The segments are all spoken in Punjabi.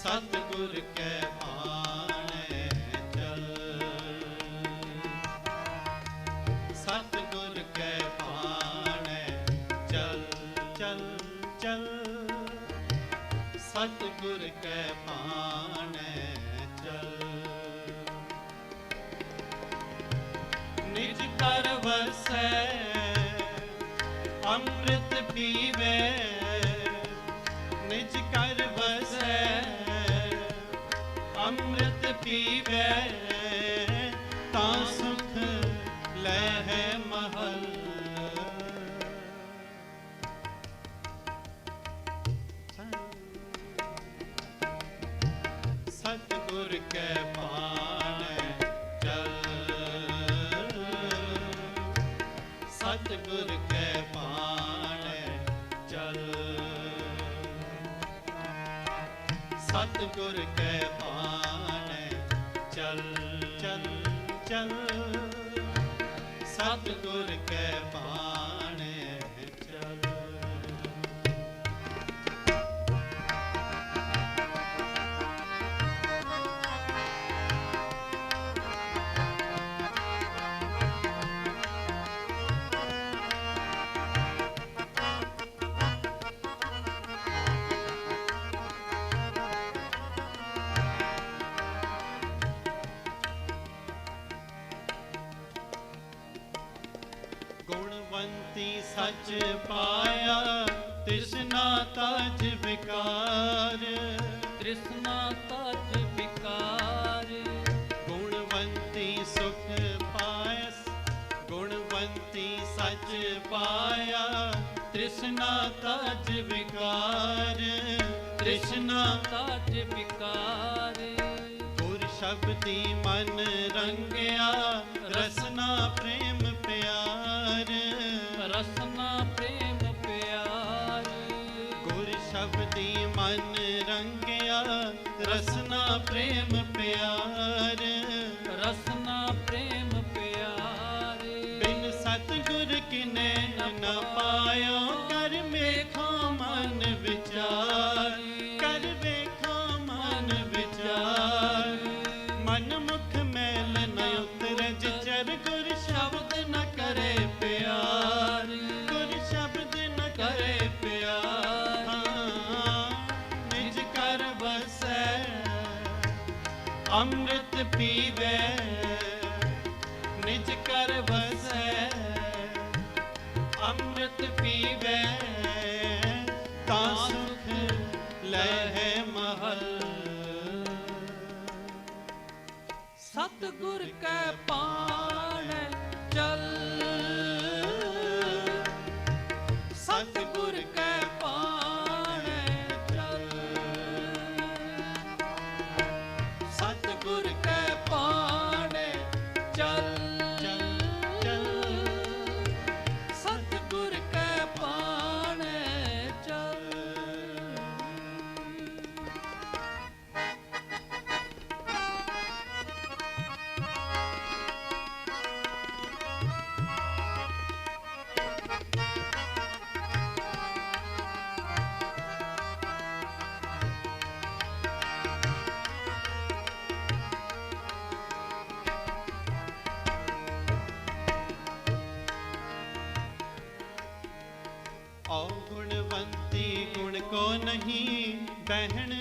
ਸਤਿਗੁਰ ਕੈ ਅੰਮ੍ਰਿਤ ਪੀਵੇ ਨਿਜ ਕਰ ਵਸੈ। ਅੰਮ੍ਰਿਤ ਪੀਵੇ ਤਾਂ ਸੁਖ ਲੈ ਸਤਿਗੁਰ ਕੈ ਬਾਣ ਚਲ ਚਲ ਚਲ। ਸਤਿਗੁਰ ਕੈ ਬਾਣ ਸੱਚ ਪਾਇਆ ਤ੍ਰਿਸ਼ਨਾ ਤਜ ਵਿਕਾਰ। ਤ੍ਰਿਸ਼ਨਾ ਤਜ ਵਿਕਾਰ। ਗੁਣਵੰਤੀ ਸੁਖ ਪਾਇਸ ਗੁਣਵੰਤੀ ਸੱਚ ਪਾਇਆ ਤ੍ਰਿਸ਼ਨਾ ਤਜ ਵਿਕਾਰ। ਤ੍ਰਿਸ਼ਨਾ ਤਜ ਵਿਕਾਰ। ਗੁਰ ਸ਼ਬਦੀ ਮਨ ਰੰਗਿਆ ਪ੍ਰੇਮ ਪਿਆਰ। ਗੁਰ ਸ਼ਬਦੀ ਮਨ ਰੰਗਿਆ ਰਸਨਾ ਪ੍ਰੇਮ ਪਿਆਰ। ਰਸਨਾ ਪ੍ਰੇਮ ਪਿਆਰ। ਬਿਨ ਸਤਿਗੁਰ ਕਿਨੇ ਨ ਪਾਇਓ। ਅੰਮ੍ਰਿਤ ਪੀਵੇ ਨਿਜ ਕਰ ਵਸੈ। ਅੰਮ੍ਰਿਤ ਪੀਵੇ ਤਾਂ ਸੁਖ ਲੈ ਮਹਲ। ਸਤਿਗੁਰ ਕੈ ਪਾ ਨਹੀਂ ਬਹਿਣ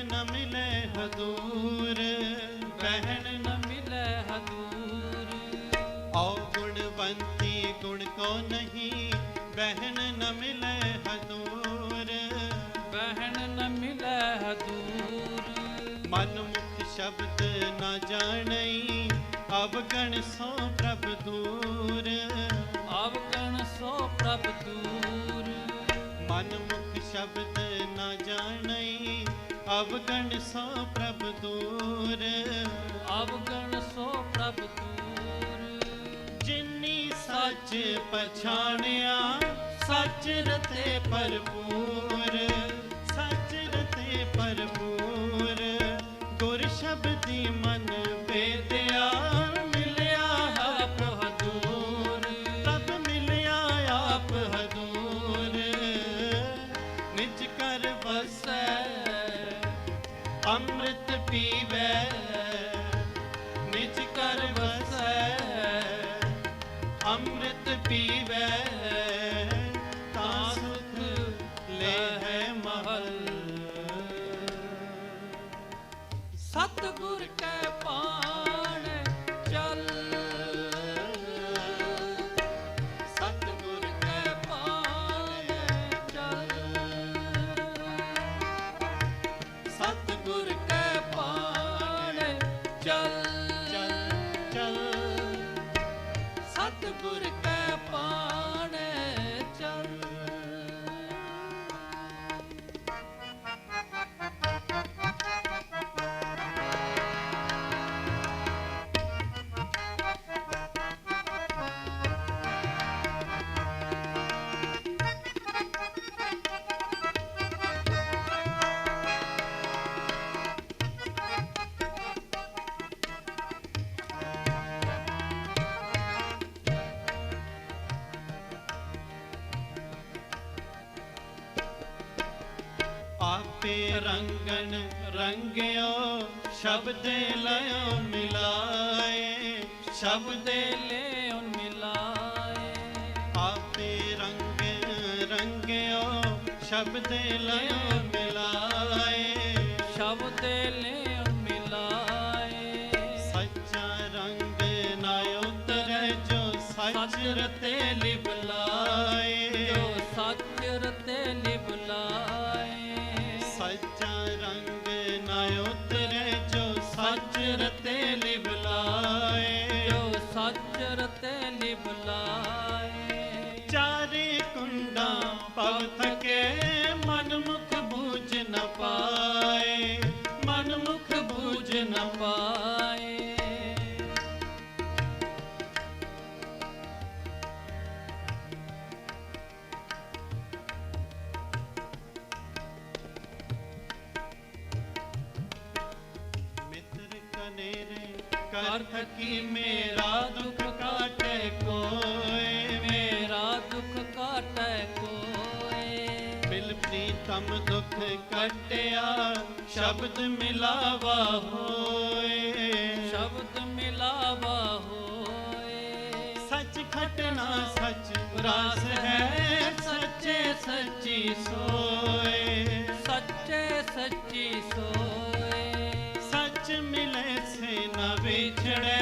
ਪਛਾਣਿਆ ਸੱਚ ਰਤੇ ਭਰਪੂਰ ਸੱਚ ਰਤੇ ਭਰਪੂਰ। ਗੁਰ ਸ਼ਬਦੀ ਮਨ ਵੇਦਿਆ ਮਿਲਿਆ ਆਪ ਹਦੂਰ। ਤਬ ਮਿਲਿਆ ਆਪ ਹਦੂਰ। ਨਿਜ ਕਰ ਵਸੈ, ਅੰਮ੍ਰਿਤ ਪੀਵੈ। ਪੀਵੈ ਤਾਂ ਸੁਖ ਲੈਹਿ ਮਹਲ। ਸਤਿਗੁਰ ਕੈ ਪਾਣ ਚੱਲ। ਸਤਿਗੁਰ ਕੈ ਪਾਣ ਚੱਲ। ਸਤਿਗੁਰ ਕੈ ਪਾਣ ਚੱਲ। ਚੱਲ ਚੱਲ। ਸਤਿਗੁਰ ਰੰਗਨ ਰੰਗਿਓ, ਸ਼ਬਦ ਲਿਓ ਮਿਲਾਏ, ਸ਼ਬਦ ਲਿਓ ਮਿਲਾਏ। ਆਪੇ ਰੰਗ ਰੰਗਿਓ, ਸ਼ਬਦ ਲਿਓ ਮਿਲਾਏ। ਸ਼ਬਦ ਲਿਓ ਮਿਲਾਏ। ਸੱਚਾ ਰੰਗ ਨਾ ਉਤਰੈ ਜੋ ਸੱਚ ਰਤੇ ਲਿਬਲਾਏ। ਸੱਚ ਚਾਰੇ ਕੁੰਡਾਂ ਪਵ ਥਕੇ ਮਨ ਮੁਖ ਬੂਝ ਨ ਪਾਏ ਮਨ ਮੁਖ ਬੂਝ ਨ ਪਾਏ। ਕਰ ਥਕੀ ਮੇਰਾ ਦੁੱਖ ਕਾਟੇ ਕੋਏ, ਮੇਰਾ ਦੁੱਖ ਕਾਟੈ ਕੋਏ। ਬਿਲ ਪ੍ਰੀਤਮ ਦੁੱਖ ਕਟਿਆ, ਸ਼ਬਦ ਮਿਲਾਵਾ ਹੋਏ। ਸ਼ਬਦ ਮਿਲਾਵਾ ਹੋਏ। ਸੱਚ ਖਟਣਾ ਸੱਚ ਰਾਸ ਹੈ, ਸੱਚੇ ਸੱਚੀ ਸੋਏ। ਸੱਚੇ ਸੱਚੀ ਸੋਏ। बिछड़े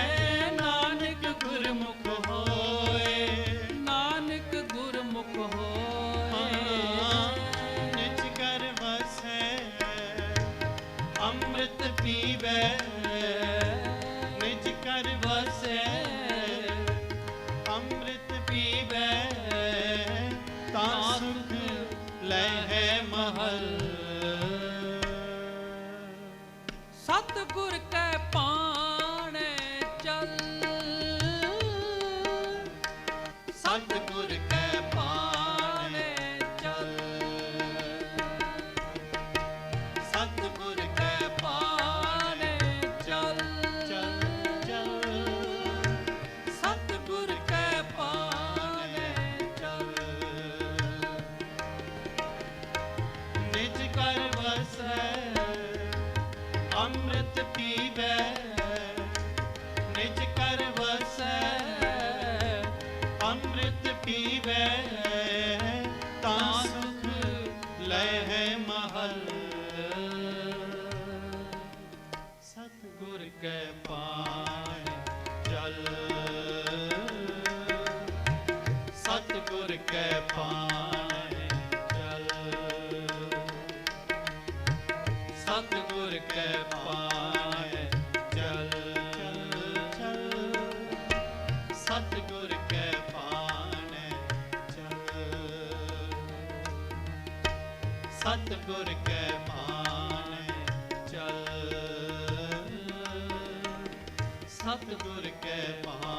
ਅੰਮ੍ਰਿਤ ਪੀਵੈ ਨਿਜ ਕਰ ਵਸੈ। ਅੰਮ੍ਰਿਤ ਪੀਵੈ ਤਾਂ ਸੁਖ ਲੈਹਿ ਮਹਲ। ਸਤਿਗੁਰ ਕੈ ਪਾ ਸਤਿਗੁਰ ਕੈ ਪਾਣ ਚਲ। ਸਤਿਗੁਰ ਕੈ ਪਾਣ